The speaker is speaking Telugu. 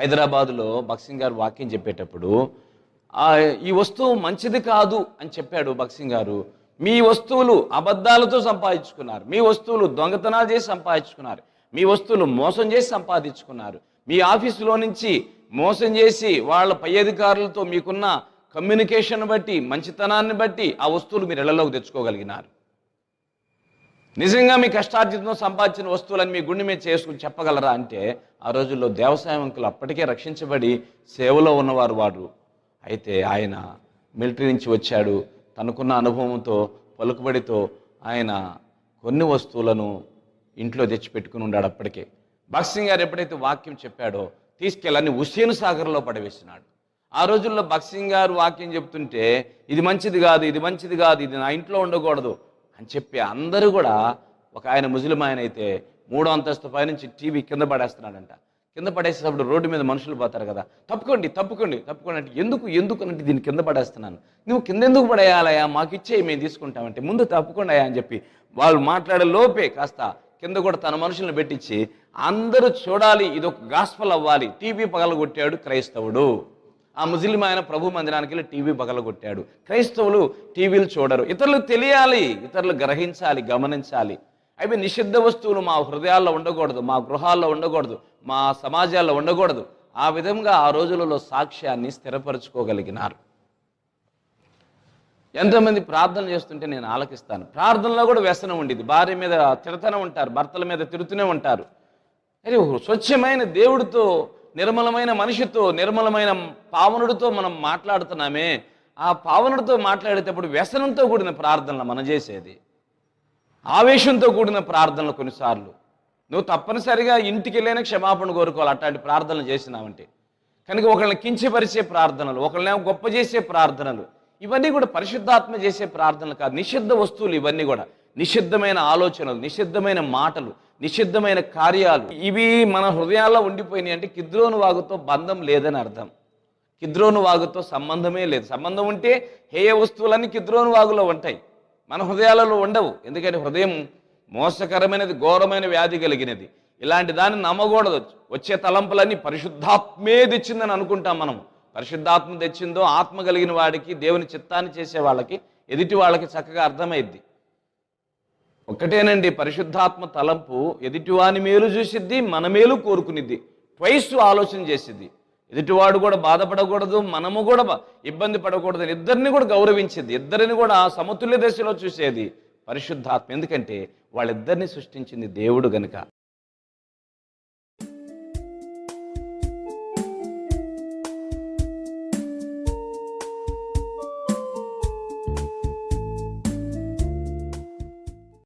హైదరాబాదులో బక్సింగ్ గారు వాక్యం చెప్పేటప్పుడు ఈ వస్తువు మంచిది కాదు అని చెప్పాడు బక్సింగ్ గారు. మీ వస్తువులు అబద్ధాలతో సంపాదించుకున్నారు. మీ వస్తువులు దొంగతనాలు చేసి సంపాదించుకున్నారు. మీ వస్తువులు మోసం చేసి సంపాదించుకున్నారు. మీ ఆఫీసులో నుంచి మోసం చేసి వాళ్ళ పై అధికారులతో మీకున్న కమ్యూనికేషన్ బట్టి మంచితనాన్ని బట్టి ఆ వస్తువులు మీరు ఇళ్ళలోకి తెచ్చుకోగలిగినారు. నిజంగా మీ కష్టార్జితంతో సంపాదించిన వస్తువులను మీ గుండె మీద చేసుకుని చెప్పగలరా అంటే ఆ రోజుల్లో దేవసాయంకులు అప్పటికే రక్షించబడి సేవలో ఉన్నవారు వారు. అయితే ఆయన మిలిటరీ నుంచి వచ్చాడు. తనకున్న అనుభవంతో పలుకుబడితో ఆయన కొన్ని వస్తువులను ఇంట్లో తెచ్చిపెట్టుకుని ఉన్నాడు అప్పటికే. బక్సింగ్ గారు ఎప్పుడైతే వాక్యం చెప్పాడో తీసుకెళ్ళని హుస్సేన్ సాగర్లో పడవేసినాడు. ఆ రోజుల్లో భక్సింగ్ గారు వాక్యం చెప్తుంటే ఇది మంచిది కాదు ఇది మంచిది కాదు ఇది నా ఇంట్లో ఉండకూడదు అని చెప్పి అందరూ కూడా ఒక ఆయన ముస్లిం ఆయన అయితే మూడో అంతస్తు పైనుంచి టీవీ కింద పడేస్తున్నాడంట. కింద పడేసేటప్పుడు రోడ్డు మీద మనుషులు పోతారు కదా. తప్పుకోండి తప్పుకోండి తప్పుకోండి అంటే ఎందుకు ఎందుకు అంటే దీన్ని కింద పడేస్తున్నాను. నువ్వు కింద ఎందుకు పడేయాలయా మాకు ఇచ్చే మేము తీసుకుంటామంటే ముందు తప్పుకోండి అయ్యా అని చెప్పి వాళ్ళు మాట్లాడే లోపే కాస్త కింద కూడా తన మనుషులను పెట్టించి అందరూ చూడాలి ఇది ఒక గాస్పల్ అవ్వాలి. టీవీ పగలగొట్టాడు క్రైస్తవుడు. ఆ ముస్లిం ఆయన ప్రభు మందిరానికి వెళ్ళి టీవీ పగలగొట్టాడు. క్రైస్తవులు టీవీలు చూడరు. ఇతరులు తెలియాలి ఇతరులు గ్రహించాలి గమనించాలి. అవి నిషిద్ధ వస్తువులు మా హృదయాల్లో ఉండకూడదు మా గృహాల్లో ఉండకూడదు మా సమాజాల్లో ఉండకూడదు. ఆ విధంగా ఆ రోజులలో సాక్ష్యాన్ని స్థిరపరచుకోగలిగినారు. ఎంతోమంది ప్రార్థన చేస్తుంటే నేను ఆలకిస్తాను. ప్రార్థనలో కూడా వ్యసనం ఉండేది. భార్య మీద తిడతనే ఉంటారు భర్తల మీద తిరుగుతూనే ఉంటారు. అరే స్వచ్ఛమైన దేవుడితో నిర్మలమైన మనిషితో నిర్మలమైన పావనుడితో మనం మాట్లాడుతున్నామే. ఆ పావనుడితో మాట్లాడేటప్పుడు వ్యసనంతో కూడిన ప్రార్థనలు మనం చేసేది. ఆవేశంతో కూడిన ప్రార్థనలు కొన్నిసార్లు. నువ్వు తప్పనిసరిగా ఇంటికి వెళ్ళైనా క్షమాపణ కోరుకోవాలి అట్లాంటి ప్రార్థనలు చేసినావంటే. కనుక ఒకళ్ళని కించపరిచే ప్రార్థనలు ఒకళ్ళని గొప్ప చేసే ప్రార్థనలు ఇవన్నీ కూడా పరిశుద్ధాత్మ చేసే ప్రార్థనలు కాదు నిషిద్ధ వస్తువులు ఇవన్నీ కూడా. నిషిద్ధమైన ఆలోచనలు నిషిద్ధమైన మాటలు నిషిద్ధమైన కార్యాలు ఇవి మన హృదయాల్లో ఉండిపోయినాయి అంటే కిద్రోను వాగుతో బంధం లేదని అర్థం. కిద్రోను వాగుతో సంబంధమే లేదు. సంబంధం ఉంటే హేయ వస్తువులన్నీ కిద్రోను వాగులో ఉంటాయి. మన హృదయాలలో ఉండవు. ఎందుకంటే హృదయం మోసకరమైనది ఘోరమైన వ్యాధి కలిగినది. ఇలాంటి దాన్ని నమ్మకూడదు. వచ్చే తలంపులన్నీ పరిశుద్ధాత్మే తెచ్చిందని అనుకుంటాం మనం. పరిశుద్ధాత్మ తెచ్చిందో ఆత్మ కలిగిన వాడికి దేవుని చిత్తాన్ని చేసే వాళ్ళకి ఎదుటి వాళ్ళకి చక్కగా అర్థమైద్ది. ఒక్కటేనండి పరిశుద్ధాత్మ తలంపు ఎదుటివాని మేలు చూసిద్ది మన మేలు కోరుకునిద్ది. ట్వైస్ ఆలోచన చేసిద్ది. ఎదుటివాడు కూడా బాధపడకూడదు మనము కూడా ఇబ్బంది పడకూడదు అని ఇద్దరిని కూడా గౌరవించింది ఇద్దరిని కూడా సమతుల్య దశలో చూసేది పరిశుద్ధాత్మ. ఎందుకంటే వాళ్ళిద్దరిని సృష్టించింది దేవుడు గనుక.